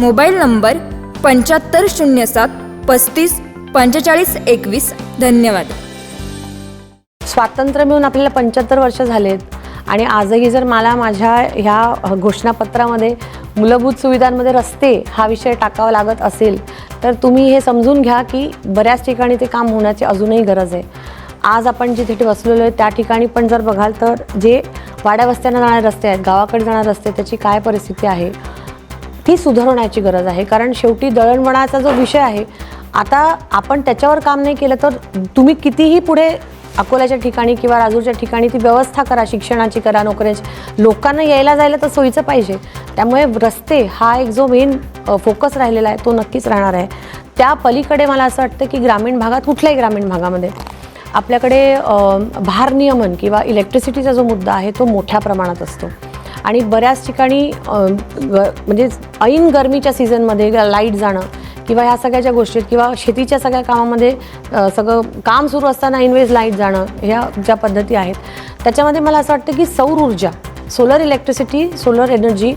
mobile number पंच्याहत्तर शून्य सात पस्तीस पंचेचाळीस एकवीस. धन्यवाद. स्वातंत्र्य मिळून आपल्याला पंच्याहत्तर वर्ष झालेत आणि आजही जर मला माझ्या ह्या घोषणापत्रामध्ये मूलभूत सुविधांमध्ये रस्ते हा विषय टाकावा लागत असेल तर तुम्ही हे समजून घ्या की बऱ्याच ठिकाणी ते काम होण्याची अजूनही गरज आहे. आज आपण जिथे बसलेलो आहे त्या ठिकाणी पण जर बघाल तर जे वाड्या वस्त्यांना जाणारे रस्ते आहेत गावाकडे जाणारे रस्ते त्याची काय परिस्थिती आहे? ती सुधारण्याची गरज आहे. कारण शेवटी दळणवळणाचा जो विषय आहे आता आपण त्याच्यावर काम नाही केलं तर तुम्ही कितीही पुढे अकोल्याच्या ठिकाणी किंवा राजूरच्या ठिकाणी ती व्यवस्था करा शिक्षणाची करा नोकऱ्याची. लोकांना यायला जायला तर सोयीचं पाहिजे. त्यामुळे रस्ते हा एक जो मेन फोकस राहिलेला आहे तो नक्कीच राहणार आहे. त्या पलीकडे मला असं वाटतं की ग्रामीण भागात कुठल्याही ग्रामीण भागामध्ये आपल्याकडे भारनियमन किंवा इलेक्ट्रिसिटीचा जो मुद्दा आहे तो मोठ्या प्रमाणात असतो. आणि बऱ्याच ठिकाणी ग म्हणजे ऐन गरमीच्या सीझनमध्ये लाइट जाणं किंवा ह्या सगळ्या ज्या किंवा शेतीच्या सगळ्या कामामध्ये सगळं काम सुरू असताना इनवेज लाइट जाणं ह्या ज्या पद्धती आहेत. त्याच्यामध्ये मला असं वाटतं की सौर ऊर्जा सोलर इलेक्ट्रिसिटी सोलर एनर्जी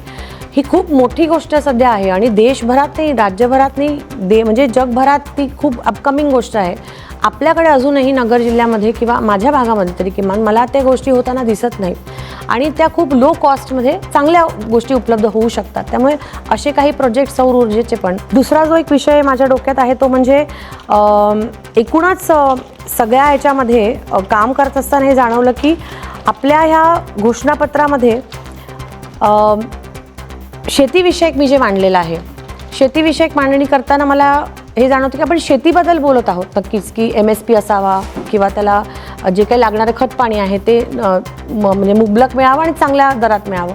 ही खूप मोठी गोष्ट सध्या आहे आणि देशभरात नाही राज्यभरात नाही दे म्हणजे जगभरात ती खूप अपकमिंग गोष्ट आहे. आपल्याकडे अजूनही नगर जिल्ह्यामध्ये किंवा माझ्या भागामध्ये तरी किमान मला त्या गोष्टी होताना दिसत नाही आणि त्या खूप लो कॉस्टमध्ये चांगल्या गोष्टी उपलब्ध होऊ शकतात. त्यामुळे असे काही प्रोजेक्ट सौर ऊर्जेचे पण. दुसरा जो एक विषय माझ्या डोक्यात आहे तो म्हणजे एकूणच सगळ्या ह्याच्यामध्ये काम करत असताना हे जाणवलं की आपल्या ह्या घोषणापत्रामध्ये शेतीविषयक मी जे मांडलेलं आहे शेतीविषयक मांडणी करताना मला हे जाणवतं की आपण शेतीबद्दल बोलत आहोत नक्कीच की एम एस पी असावा किंवा त्याला जे काही लागणारं खत पाणी आहे ते म- म्हणजे मुबलक मिळावं आणि चांगल्या दरात मिळावं.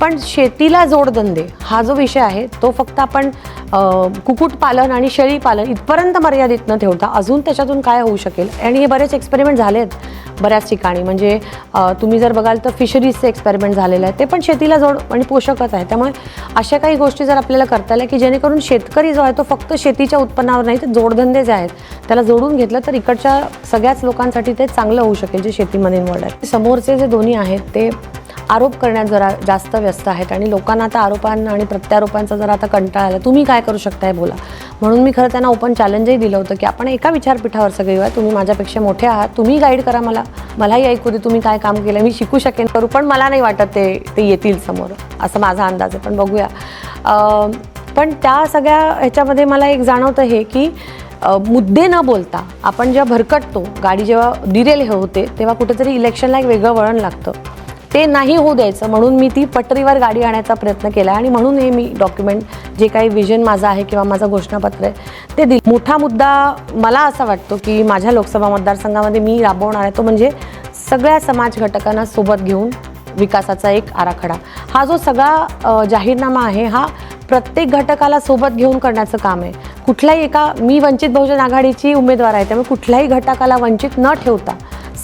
पण शेतीला जोडधंदे हा जो विषय आहे तो फक्त आपण कुक्कुटपालन आणि शेळीपालन इथपर्यंत मर्यादित न ठेवता अजून त्याच्यातून काय होऊ शकेल? आणि हे बरेच एक्सपेरिमेंट झाले आहेत बऱ्याच ठिकाणी. म्हणजे तुम्ही जर बघाल तर फिशरीजचे एक्सपेरिमेंट झालेले आहेत ते पण शेतीला जोड आणि पोषकच आहे. त्यामुळे अशा काही गोष्टी जर आपल्याला करता आल्या की जेणेकरून शेतकरी जो आहे तो फक्त शेतीच्या उत्पन्नावर नाही तर जोडधंदे जे आहेत त्याला जोडून घेतलं तर इकडच्या सगळ्याच लोकांसाठी ते चांगलं होऊ शकेल जे शेतीमध्ये इन्वॉल्ड आहे समोरचे जे दोन्ही आहेत ते आरोप करण्यात जरा जास्त व्यस्त आहेत आणि लोकांना आता आरोपांना आणि प्रत्यारोपांचा जरा आता कंटाळा आला. तुम्ही काय करू शकताय बोला. म्हणून मी खरं त्यांना ओपन चॅलेंजही दिलं होतं की आपण एका विचारपीठावर सगळे येऊया तुम्ही माझ्यापेक्षा मोठे आहात तुम्ही गाईड करा मला. मलाही ऐकू दे तुम्ही काय काम केलं मी शिकू शकेन करू पण मला नाही वाटत ते ते येतील समोर. असं माझा अंदाज आहे पण बघूया. पण त्या सगळ्या ह्याच्यामध्ये मला एक जाणवतं हे की मुद्दे न बोलता आपण जेव्हा भरकटतो गाडी जेव्हा डिरेल हे होते तेव्हा कुठेतरी इलेक्शनला एक वेगळं वळण लागतं. ते नाही होऊ द्यायचं म्हणून मी ती पटरीवर गाडी आणायचा प्रयत्न केला आणि म्हणून हे मी डॉक्युमेंट जे काही विजन माझं आहे किंवा माझं घोषणापत्र आहे ते दिल. मोठा मुद्दा मला असा वाटतो की माझ्या लोकसभा मतदारसंघामध्ये मी राबवणार आहे तो म्हणजे सगळ्या समाज घटकांना सोबत घेऊन विकासाचा एक आराखडा. हा जो सगळा जाहीरनामा आहे हा प्रत्येक घटकाला सोबत घेऊन करण्याचं काम आहे. कुठल्याही एका मी वंचित बहुजन आघाडीची उमेदवार आहे त्यामुळे कुठल्याही घटकाला वंचित न ठेवता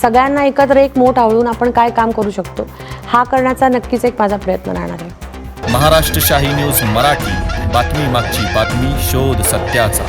सगळ्यांना एकत्र एक मोठ आवळून आपण काय काम करू शकतो हा करण्याचा नक्कीच एक माझा प्रयत्न राहणार आहे. महाराष्ट्र शाही न्यूज मराठी बातमी मागची बातमी शोध सत्याचा.